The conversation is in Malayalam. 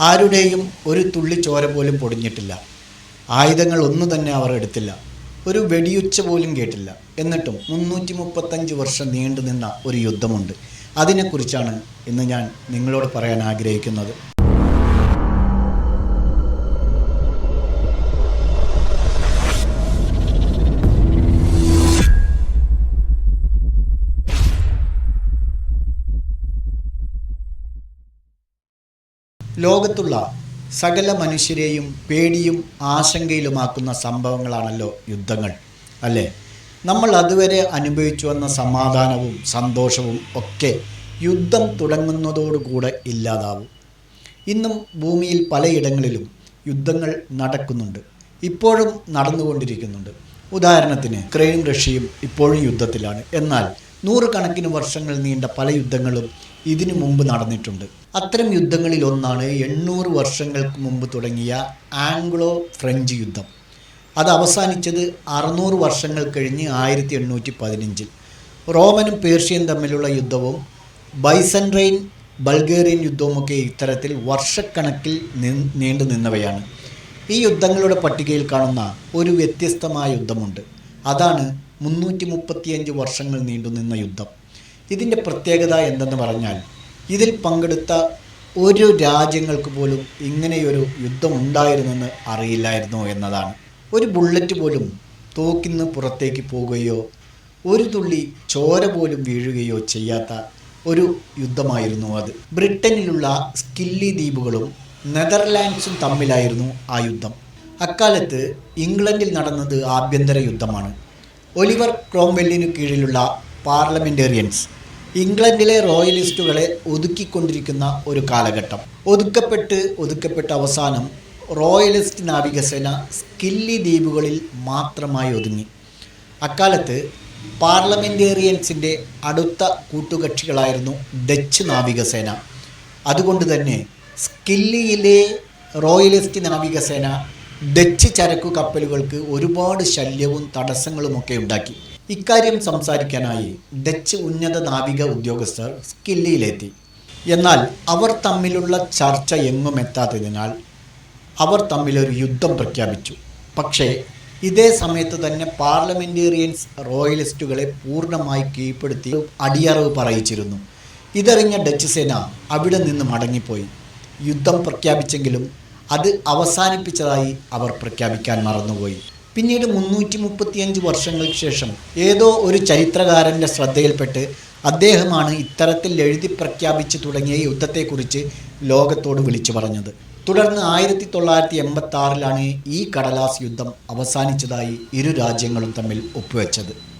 ആരുടെയും ഒരു തുള്ളി ചോര പോലും പൊടിഞ്ഞിട്ടില്ല. ആയുധങ്ങൾ ഒന്നു തന്നെ അവർ എടുത്തില്ല. ഒരു വെടിയുച്ച പോലും കേട്ടില്ല. എന്നിട്ടും മുന്നൂറ്റി മുപ്പത്തഞ്ച് വർഷം നീണ്ടു നിന്ന ഒരു യുദ്ധമുണ്ട്. അതിനെക്കുറിച്ചാണ് ഇന്ന് ഞാൻ നിങ്ങളോട് പറയാൻ ആഗ്രഹിക്കുന്നത്. ലോകത്തുള്ള സകല മനുഷ്യരെയും പേടിയും ആശങ്കയിലുമാക്കുന്ന സംഭവങ്ങളാണല്ലോ യുദ്ധങ്ങൾ അല്ലേ? നമ്മൾ അതുവരെ അനുഭവിച്ചു വന്ന സമാധാനവും സന്തോഷവും ഒക്കെ യുദ്ധം തുടങ്ങുന്നതോടുകൂടെ ഇല്ലാതാവും. ഇന്നും ഭൂമിയിൽ പലയിടങ്ങളിലും യുദ്ധങ്ങൾ നടക്കുന്നുണ്ട് ഇപ്പോഴും നടന്നുകൊണ്ടിരിക്കുന്നുണ്ട്. ഉദാഹരണത്തിന് ഉക്രൈനും റഷ്യയും ഇപ്പോഴും യുദ്ധത്തിലാണ്. എന്നാൽ നൂറുകണക്കിന് വർഷങ്ങൾ നീണ്ട പല യുദ്ധങ്ങളും ഇതിനു മുമ്പ് നടന്നിട്ടുണ്ട്. അത്തരം യുദ്ധങ്ങളിൽ ഒന്നാണ് എണ്ണൂറ് വർഷങ്ങൾക്ക് മുമ്പ് തുടങ്ങിയ ആംഗ്ലോ ഫ്രഞ്ച് യുദ്ധം. അത് അവസാനിച്ചത് അറുന്നൂറ് വർഷങ്ങൾ കഴിഞ്ഞ് ആയിരത്തി എണ്ണൂറ്റി പതിനഞ്ചിൽ റോമനും പേർഷ്യയും തമ്മിലുള്ള യുദ്ധവും ബൈസൻറൈൻ ബൾഗേറിയൻ യുദ്ധവുമൊക്കെ ഇത്തരത്തിൽ വർഷക്കണക്കിൽ നീണ്ടു നിന്നവയാണ്. ഈ യുദ്ധങ്ങളുടെ പട്ടികയിൽ കാണുന്ന ഒരു വ്യത്യസ്തമായ യുദ്ധമുണ്ട്. അതാണ് മുന്നൂറ്റി മുപ്പത്തിയഞ്ച് വർഷങ്ങൾ നീണ്ടുനിന്ന യുദ്ധം. ഇതിന്റെ പ്രത്യേകത എന്തെന്ന് പറഞ്ഞാൽ ഇതിൽ പങ്കെടുത്ത ഒരു രാജ്യങ്ങൾക്ക് പോലും ഇങ്ങനെയൊരു യുദ്ധം ഉണ്ടായിരുന്നെന്ന് അറിയില്ലായിരുന്നു എന്നതാണ്. ഒരു ബുള്ളറ്റ് പോലും തോക്കിന്ന് പുറത്തേക്ക് പോവുകയോ ഒരു തുള്ളി ചോര പോലും വീഴുകയോ ചെയ്യാത്ത ഒരു യുദ്ധമായിരുന്നു അത്. ബ്രിട്ടനിലുള്ള സ്കില്ലി ദ്വീപുകളും നെതർലാൻഡ്സും തമ്മിലായിരുന്നു ആ യുദ്ധം. അക്കാലത്ത് ഇംഗ്ലണ്ടിൽ നടന്നത് ആഭ്യന്തര യുദ്ധമാണ്. ഒലിവർ ക്രോംവെല്ലിനു കീഴിലുള്ള പാർലമെന്റേറിയൻസ് ഇംഗ്ലണ്ടിലെ റോയലിസ്റ്റുകളെ ഒതുക്കിക്കൊണ്ടിരിക്കുന്ന ഒരു കാലഘട്ടം. ഒതുക്കപ്പെട്ട് ഒതുക്കപ്പെട്ട അവസാനം റോയലിസ്റ്റ് നാവികസേന സ്കില്ലി ദ്വീപുകളിൽ മാത്രമായി ഒതുങ്ങി. അക്കാലത്ത് പാർലമെന്റേറിയൻസിന്റെ അടുത്ത കൂട്ടുകക്ഷികളായിരുന്നു ഡച്ച് നാവികസേന. അതുകൊണ്ട് തന്നെ സ്കില്ലിയിലെ റോയലിസ്റ്റ് നാവികസേന ഡച്ച് ചരക്കു കപ്പലുകൾക്ക് ഒരുപാട് ശല്യവും തടസ്സങ്ങളുമൊക്കെ ഉണ്ടാക്കി. ഇക്കാര്യം സംസാരിക്കാനായി ഡച്ച് ഉന്നത നാവിക ഉദ്യോഗസ്ഥർ സ്കില്ലിയിലെത്തി. എന്നാൽ അവർ തമ്മിലുള്ള ചർച്ച എങ്ങും എത്താത്തതിനാൽ അവർ തമ്മിലൊരു യുദ്ധം പ്രഖ്യാപിച്ചു. പക്ഷേ ഇതേ സമയത്ത് തന്നെ പാർലമെന്റേറിയൻസ് റോയലിസ്റ്റുകളെ പൂർണമായി കീഴ്പ്പെടുത്തി അടിയറവ് പറയിച്ചിരുന്നു. ഇതറിഞ്ഞ ഡച്ച് സേന അവിടെ നിന്ന് മടങ്ങിപ്പോയി. യുദ്ധം പ്രഖ്യാപിച്ചെങ്കിലും അത് അവസാനിപ്പിച്ചതായി അവർ പ്രഖ്യാപിക്കാൻ മറന്നുപോയി. പിന്നീട് മുന്നൂറ്റി മുപ്പത്തിയഞ്ച് വർഷങ്ങൾക്ക് ശേഷം ഏതോ ഒരു ചരിത്രകാരന്റെ ശ്രദ്ധയിൽപ്പെട്ട് അദ്ദേഹമാണ് ഇത്തരത്തിൽ എഴുതി പ്രഖ്യാപിച്ചു തുടങ്ങിയ യുദ്ധത്തെക്കുറിച്ച് ലോകത്തോട് വിളിച്ചു പറഞ്ഞത്. തുടർന്ന് ആയിരത്തി തൊള്ളായിരത്തി എൺപത്തി ആറിലാണ് ഈ കടലാസ് യുദ്ധം അവസാനിച്ചതായി ഇരു രാജ്യങ്ങളും തമ്മിൽ ഒപ്പുവെച്ചത്.